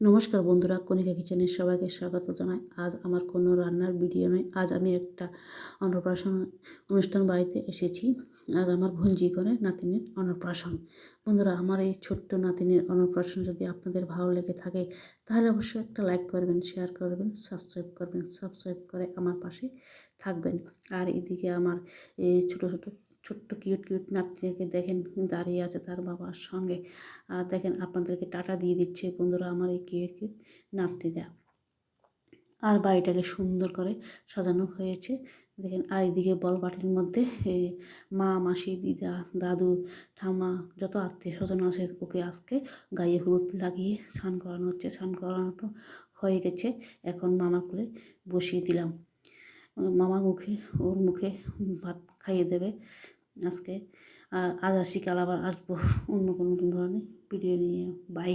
নমস্কার বন্ধুরা, কণিকা কিচেনের সবাইকে স্বাগত জানাই। আজ আমার কোনো রান্নার ভিডিও নয়, আজ আমি একটা অন্নপ্রাশন অনুষ্ঠান বাড়িতে এসেছি। আজ আমার ভঞ্জি করে নাতিনের অন্নপ্রাশন। বন্ধুরা, আমার এই ছোট্ট নাতিনের অন্নপ্রাশন যদি আপনাদের ভালো লেগে থাকে, তাহলে অবশ্যই একটা লাইক করবেন, শেয়ার করবেন, সাবস্ক্রাইব করবেন, সাবস্ক্রাইব করে আমার পাশে থাকবেন। আর এদিকে আমার এই ছোটো ছোটো ছোট্ট কিউট কিউট নাতনিকে দেখেন দাঁড়িয়ে আছে তার বাবার সঙ্গে। আর দেখেন আপনাদেরকে টাটা দিয়ে দিচ্ছে বন্ধুরা আমার এই কিউট কিউট নাতনিরা। আর বাড়িটাকে সুন্দর করে সাজানো হয়েছে। দেখেন আর এদিকে বল বাটির মধ্যে মা, মাসি, দিদা, দাদু, ঠাম্মা, যত আত্মীয় স্বজন আছে ওকে আজকে গায়ে হলুদ লাগিয়ে স্নান করানো হচ্ছে। স্নান করানো হয়ে গেছে। এখন মামা করে বসিয়ে দিলাম। মামা মুখে, ওর মুখে ভাত খাইয়ে দেবে। আজকে। আর আজ আবার আসব অন্য কোনো ধরনের ভিডিও নিয়ে। বাই